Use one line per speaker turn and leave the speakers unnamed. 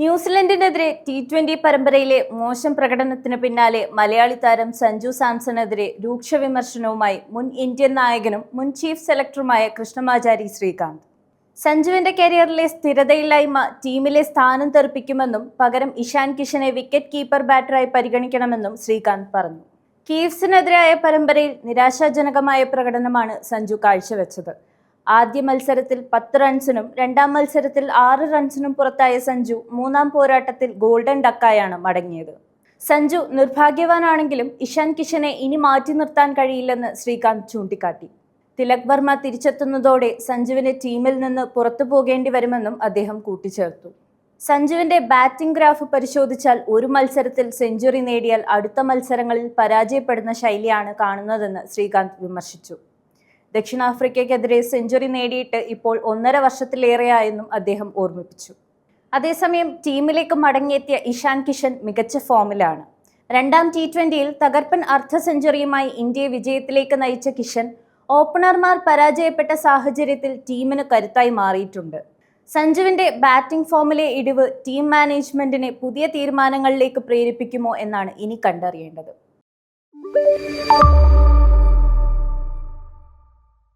ന്യൂസിലൻഡിനെതിരെ T twenty പരമ്പരയിലെ മോശം പ്രകടനത്തിന് പിന്നാലെ മലയാളി താരം സഞ്ജു സാംസണെതിരെ രൂക്ഷ വിമർശനവുമായി മുൻ ഇന്ത്യൻ നായകനും മുൻ ചീഫ് സെലക്ടറുമായ കൃഷ്ണമാചാരി ശ്രീകാന്ത്. സഞ്ജുവിന്റെ കരിയറിലെ സ്ഥിരതയില്ലായ്മ ടീമിലെ സ്ഥാനം തെറിപ്പിക്കുമെന്നും പകരം ഇഷാൻ കിഷനെ വിക്കറ്റ് കീപ്പർ ബാറ്ററായി പരിഗണിക്കണമെന്നും ശ്രീകാന്ത് പറഞ്ഞു. കീവ്സിനെതിരായ പരമ്പരയിൽ നിരാശാജനകമായ പ്രകടനമാണ് സഞ്ജു കാഴ്ചവെച്ചത്. ആദ്യ മത്സരത്തിൽ പത്ത് റൺസിനും രണ്ടാം മത്സരത്തിൽ ആറ് റൺസിനും പുറത്തായ സഞ്ജു മൂന്നാം പോരാട്ടത്തിൽ ഗോൾഡൻ ഡക്കായാണ് മടങ്ങിയത്. സഞ്ജു നിർഭാഗ്യവാനാണെങ്കിലും ഇഷാൻ കിഷനെ ഇനി മാറ്റി നിർത്താൻ കഴിയില്ലെന്ന് ശ്രീകാന്ത് ചൂണ്ടിക്കാട്ടി. തിലക് വർമ്മ തിരിച്ചെത്തുന്നതോടെ സഞ്ജുവിനെ ടീമിൽ നിന്ന് പുറത്തു പോകേണ്ടി വരുമെന്നും അദ്ദേഹം കൂട്ടിച്ചേർത്തു. സഞ്ജുവിന്റെ ബാറ്റിംഗ് ഗ്രാഫ് പരിശോധിച്ചാൽ ഒരു മത്സരത്തിൽ സെഞ്ചുറി നേടിയാൽ അടുത്ത മത്സരങ്ങളിൽ പരാജയപ്പെടുന്ന ശൈലിയാണ് കാണുന്നതെന്ന് ശ്രീകാന്ത് വിമർശിച്ചു. ദക്ഷിണാഫ്രിക്കയ്ക്കെതിരെ സെഞ്ചുറി നേടിയിട്ട് ഇപ്പോൾ ഒന്നര വർഷത്തിലേറെയായെന്നും അദ്ദേഹം ഓർമ്മിപ്പിച്ചു. അതേസമയം ടീമിലേക്ക് മടങ്ങിയെത്തിയ ഇഷാൻ കിഷൻ മികച്ച ഫോമിലാണ്. രണ്ടാം ടി ട്വന്റിയിൽ തകർപ്പൻ അർദ്ധ സെഞ്ചുറിയുമായി ഇന്ത്യയെ വിജയത്തിലേക്ക് നയിച്ച കിഷൻ ഓപ്പണർമാർ പരാജയപ്പെട്ട സാഹചര്യത്തിൽ ടീമിന് കരുത്തായി മാറിയിട്ടുണ്ട്. സഞ്ജുവിന്റെ ബാറ്റിംഗ് ഫോമിലെ ഇടിവ് ടീം മാനേജ്മെന്റിനെ പുതിയ തീരുമാനങ്ങളിലേക്ക് പ്രേരിപ്പിക്കുമോ എന്നാണ് ഇനി കണ്ടറിയേണ്ടത്.